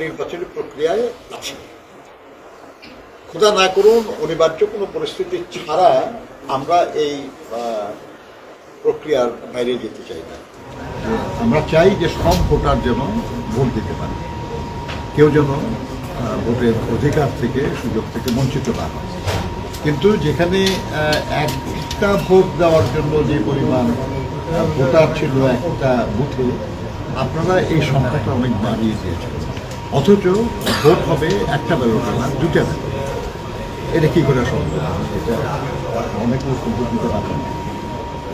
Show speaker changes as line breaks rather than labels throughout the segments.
নির্বাচনী প্রক্রিয়ায় আছে। খোদা না করুন, অনিবার্য কোনো পরিস্থিতি ছাড়া আমরা এই প্রক্রিয়ার বাইরে যেতে চাই না। আমরা চাই যে সব ভোটার যেন ভোট দিতে পারে। কেউ যেন ভোটের অধিকার থেকে, সুযোগ থেকে বঞ্চিত না হয়। কিন্তু যেখানে একটা ভোট দেওয়ার জন্য যে পরিমাণ ভোটার ছিল একটা বুথে, আপনারা এই সংখ্যাটা অনেক বাড়িয়ে দিয়েছেন। অথচ ভোট হবে একটা ব্যালটে না দুটা ব্যালট এটা কি করে সম্ভব? এটা অনেক সম্ভব দিতে পারবেন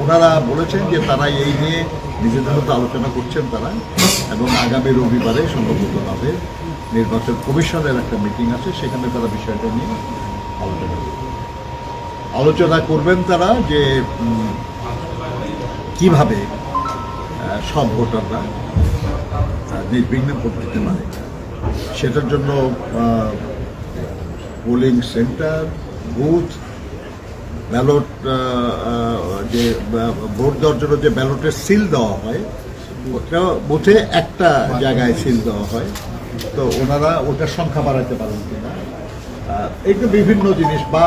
ওনারা বলেছেন যে তারা এই নিয়ে নিজেদের মধ্যে আলোচনা করছেন তারা, এবং আগামী রবিবারে সম্ভবত হবে নির্বাচন কমিশনের একটা মিটিং আছে, সেখানে তারা বিষয়টা নিয়ে আলোচনা করবেন আলোচনা করবেন তারা যে কীভাবে সব ভোটাররা নির্বিঘ্নে ভোট দিতে পারে। সেটার জন্য পোলিং সেন্টার বুথ ব্যালট যে ভোট দেওয়ার জন্য যে ব্যালটের সিল দেওয়া হয় ওটা বুথে একটা জায়গায় সিল দেওয়া হয়। তো ওনারা ওটার সংখ্যা বাড়াতে পারেন কিনা। এইটা বিভিন্ন জিনিস বা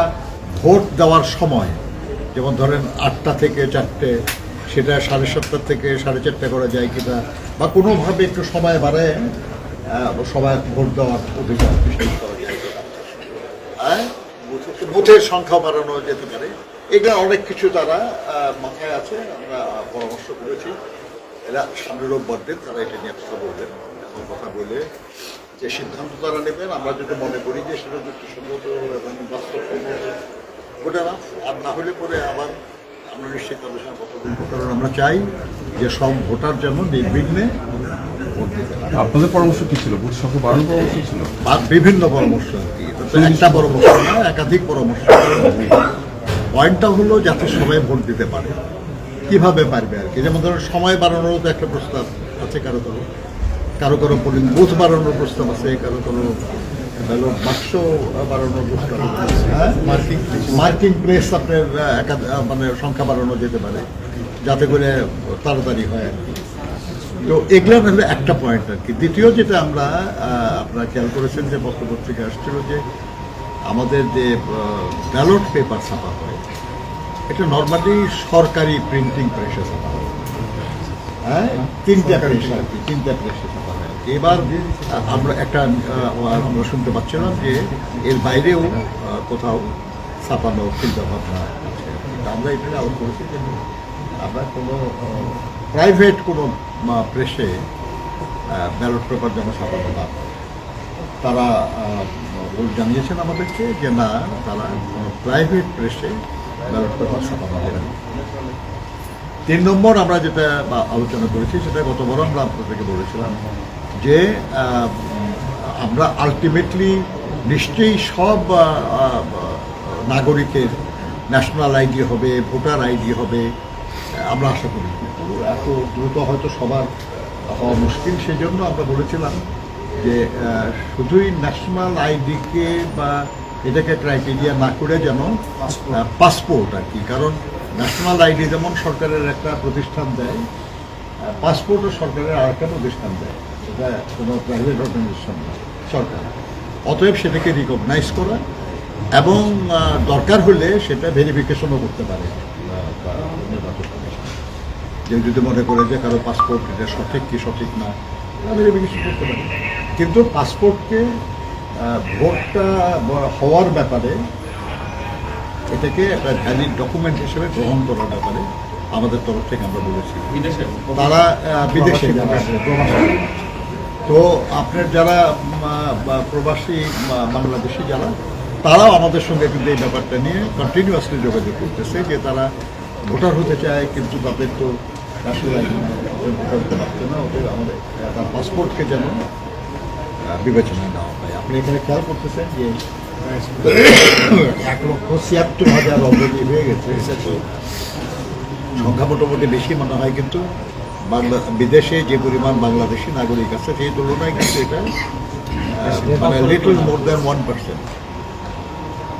ভোট দেওয়ার সময়, যেমন ধরেন আটটা থেকে চারটে, সেটা সাড়ে সাতটা থেকে সাড়ে চারটে করা যায় কিনা, বা কোনোভাবে একটু সময় বাড়ায় সবাই ভোট দেওয়ার অধিকার বিশেষ করা যায় হ্যাঁ? বুথে- বুথের সংখ্যা বাড়ানো যেতে পারে। এগুলো অনেক কিছু তারা মাথায় আছে, আমরা পরামর্শ করেছি। এরা সামনের রোববার দিন তারা এটা নিয়ে কথা বলবেন এখন কথা বলে যে সিদ্ধান্ত তারা নেবেন। আমরা যদি মনে করি যে সেটা যুক্তিসঙ্গত এবং বাস্তবসম্মত, ওটা না। আর না হলে পরে আবার আমরা নিশ্চিত আলোচনা কথা বলব কারণ আমরা চাই যে সব ভোটার যেন নির্বিঘ্নে
আপনাদের পরামর্শ কি ছিল? বুথ সংখ্যা বাড়ানোর পরামর্শ ছিল?
বিভিন্ন পরামর্শ আর কি। একটা পরামর্শ একাধিক পরামর্শ। পয়েন্টটা হলো যাতে সবাই ভোট দিতে পারে। কীভাবে পারবে আর কি? যেমন ধরুন, সময় বাড়ানোরও তো একটা প্রস্তাব আছে কারও কারও। কারও কারও পোলিং বুথ বাড়ানোর প্রস্তাব আছে, কারও কারও ব্যালট বাক্স বাড়ানোর প্রস্তাব আছে। মার্কিং মার্কিং প্লেস আপনার মানে সংখ্যা বাড়ানো যেতে পারে, যাতে করে তাড়াতাড়ি হয় আর কি। তো এগুলো হলো একটা পয়েন্ট আর কি। দ্বিতীয় যেটা আমরা আপনারা খেয়াল করেছেন যে পত্রপত্রিকা আসছিল যে আমাদের যে ব্যালট পেপার ছাপা হয় এটা নর্মালি সরকারি প্রিন্টিং প্রেসে ছাপা হয়। হ্যাঁ? তিনটা প্রেস আর কি তিনটা প্রেসে ছাপা হয়। এবার আমরা একটা আমরা শুনতে পাচ্ছিলাম যে এর বাইরেও কোথাও ছাপানোর চিন্তা ভাবনা আমরা এটা আলোচ করেছি যে আমরা কোনো প্রাইভেট কোনো প্রেসে ব্যালট পেপার যেন ছাপানো না তারা জানিয়েছেন আমাদেরকে যে না, তারা প্রাইভেট প্রেসে ব্যালট পেপার ছাপানো হবে তিন নম্বর আমরা যেটা আলোচনা করেছি, সেটা গতবার আমরা আপনাদেরকে বলেছিলাম যে আমরা আলটিমেটলি নিশ্চয়ই সব নাগরিকের ন্যাশনাল আইডি হবে, ভোটার আইডি হবে আমরা আশা করি। এত দ্রুত হয়তো সবার হওয়া মুশকিল সেই জন্য আমরা বলেছিলাম যে শুধুই ন্যাশনাল আইডিকে বা এটাকে ক্রাইটেরিয়া না করে যেন পাসপোর্ট আর কি, কারণ ন্যাশনাল আইডি যেমন সরকারের একটা প্রতিষ্ঠান দেয় পাসপোর্টও সরকারের আর একটা প্রতিষ্ঠান দেয়, এটা কোনো প্রাইভেট অর্গানাইজেশন সরকার। অতএব সেটাকে রিকগনাইজ করা এবং দরকার হলে সেটা ভেরিফিকেশনও করতে পারে আহ, বা নির্বাচন কমিশন কেউ যদি মনে করে যে কারও পাসপোর্ট এটা সঠিক কি সঠিক না ভেরিফিকেশন করতে পারে। কিন্তু পাসপোর্টকে ভোটটা হওয়ার ব্যাপারে এটাকে একটা ভ্যালিড ডকুমেন্ট হিসেবে গ্রহণ করার ব্যাপারে আমাদের তরফ থেকে আমরা বলেছি। তারা বিদেশে। তো আপনার যারা প্রবাসী বাংলাদেশি যারা তারাও আমাদের সঙ্গে কিন্তু এই ব্যাপারটা নিয়ে কন্টিনিউয়াসলি যোগাযোগ করতেছে যে তারা ভোটার হতে চায় কিন্তু তাদের তো না ওদের আমাদের তার পাসপোর্টকে যেন আহ, বিবেচনায় নেওয়া হয় আপনি এখানে খেয়াল করতেছেন যে এক লক্ষ ছিয়াত্তর হাজার অলরেডি হয়ে গেছে সংখ্যা মোটামুটি বেশি মনে হয় কিন্তু বাংলা বিদেশে যে পরিমাণ বাংলাদেশি নাগরিক আছে সেই তুলনায় কিন্তু এটা মানে little more than one percent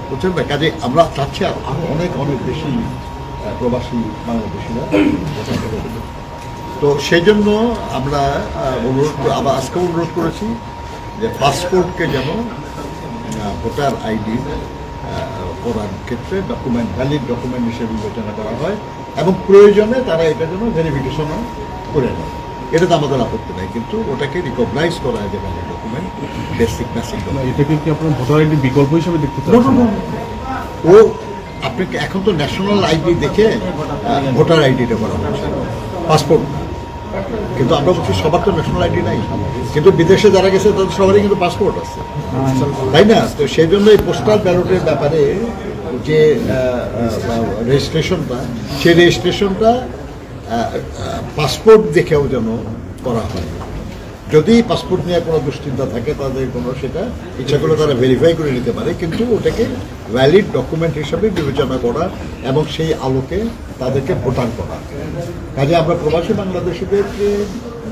বুঝছেন না কাজে আমরা চাচ্ছি আর আরও অনেক অনেক বেশি প্রবাসী বাংলাদেশিরা। তো সেই জন্য আমরা অনুরোধ আবার আজকে অনুরোধ করেছি যে পাসপোর্টকে যেন ভোটার আইডি করার ক্ষেত্রে ডকুমেন্ট ভ্যালিড ডকুমেন্ট হিসেবে বিবেচনা করা হয় এবং প্রয়োজনে তারা এটা যেন ভেরিফিকেশনও করে নেয়। এটা তো আমাদের আপত্তি নাই কিন্তু ওটাকে রিকগনাইজ করা হয় যে ভ্যালিড ডকুমেন্ট বেসিক বেসিক
এটাকে কি আপনার ভোটার আইডি বিকল্প হিসেবে দেখতে.
ও আপনি এখন তো ন্যাশনাল আইডি দেখে ভোটার আইডিটা করা হচ্ছে পাসপোর্ট কিন্তু আমরা বলছি সবার তো ন্যাশনাল আইডি নাই। কিন্তু বিদেশে যারা গেছে, তাদের সবারই কিন্তু পাসপোর্ট আছে। তাই না? তো সেই জন্য এই পোস্টাল ব্যালটের ব্যাপারে যে রেজিস্ট্রেশনটা সেই রেজিস্ট্রেশনটা পাসপোর্ট দেখেও যেন করা হয়। যদি পাসপোর্ট নিয়ে কোনো দুশ্চিন্তা থাকে, তাদের কোনো সেটা ইচ্ছা করলে তারা ভেরিফাই করে নিতে পারে, কিন্তু ওটাকে ভ্যালিড ডকুমেন্ট হিসাবে বিবেচনা করা এবং সেই আলোকে তাদেরকে ভোটার করা। কাজে আমরা প্রবাসী বাংলাদেশিদেরকে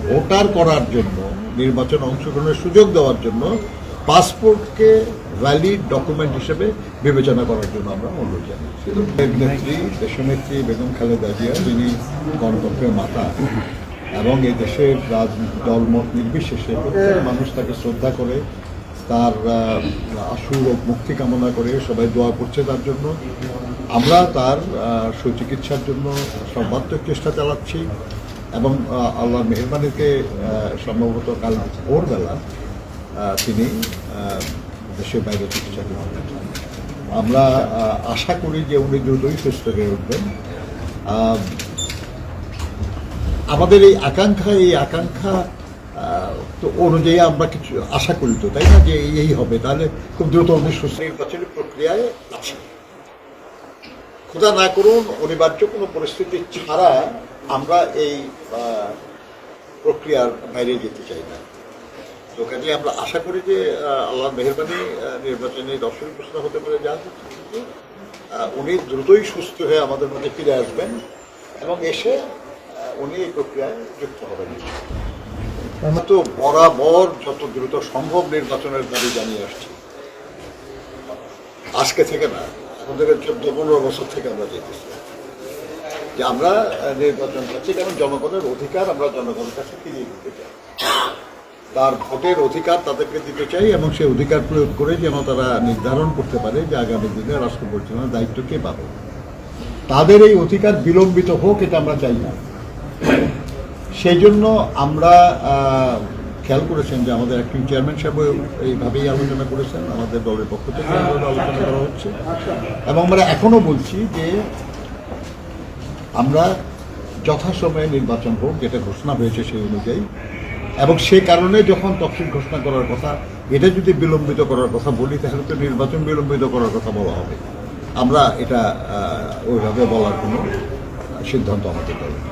ভোটার করার জন্য, নির্বাচন অংশগ্রহণের সুযোগ দেওয়ার জন্য পাসপোর্টকে ভ্যালিড ডকুমেন্ট হিসেবে বিবেচনা করার জন্য আমরা অনুরোধ জানাচ্ছি নেত্রী দেশনেত্রী বেগম খালেদা জিয়া, যিনি গণতন্ত্রের মাতা এবং এই দেশের রাজনীতি দলমত নির্বিশেষে প্রত্যেক মানুষ তাকে শ্রদ্ধা করে, তার আশু রোগ মুক্তি কামনা করে সবাই দোয়া করছে তার জন্য। আমরা তার সুচিকিৎসার জন্য সর্বাত্মক চেষ্টা চালাচ্ছি এবং আল্লাহ মেহরবানিতে সম্ভবত কাল ভোরবেলা তিনি দেশের বাইরে চিকিৎসা করবেন আমরা আশা করি যে উনি দ্রুতই সুস্থ হয়ে উঠবেন। আমাদের এই আকাঙ্ক্ষা এই আকাঙ্ক্ষা তো অনুযায়ী আমরা কিছু আশা করি তো, তাই না? যে এই- হবে। তাহলে খুব দ্রুত উনি সুস্থ নির্বাচনী প্রক্রিয়ায় আছে খোদা না করুন, অনিবার্য কোনো পরিস্থিতি ছাড়া আমরা এই প্রক্রিয়ার বাইরে যেতে চাই না। তো কাজে আমরা আশা করি যে আল্লাহ মেহরবানি নির্বাচনী দর্শন ঘোষণা হতে পারে, যা উনি দ্রুতই সুস্থ হয়ে আমাদের মধ্যে ফিরে আসবেন এবং এসে উনি এই প্রক্রিয়ায় যুক্ত হবেন। আমরা তো বরাবর যত দ্রুত সম্ভব নির্বাচনের দাবি জানিয়ে আসছি। আজকে থেকে না থেকে চোদ্দ পনেরো বছর থেকে আমরা যেতেছি। যে আমরা নির্বাচন চাচ্ছি কারণ জনগণের অধিকার আমরা জনগণের কাছে ফিরিয়ে দিতে চাই। তার ভোটের অধিকার তাদেরকে দিতে চাই এবং সেই অধিকার প্রয়োগ করে যেন তারা নির্ধারণ করতে পারে যে আগামী দিনে রাষ্ট্র পরিচালনার দায়িত্ব কে পাবে। তাদের এই অধিকার বিলম্বিত হোক, এটা আমরা চাই না। সেই জন্য আমরা খেয়াল করেছেন যে আমাদের অ্যাক্টিং চেয়ারম্যান সাহেব এইভাবেই আলোচনা করেছেন, আমাদের দলের পক্ষ থেকে আলোচনা করা হচ্ছে। এবং আমরা এখনও বলছি যে আমরা যথাসময়ে নির্বাচন হোক, যেটা ঘোষণা হয়েছে সেই অনুযায়ী। এবং সে কারণে যখন তফসিল ঘোষণা করার কথা, এটা যদি বিলম্বিত করার কথা বলি, তাহলে তো নির্বাচন বিলম্বিত করার কথা বলা হবে। আমরা এটা ওইভাবে বলার কোনো সিদ্ধান্ত আমাদের দল নেই।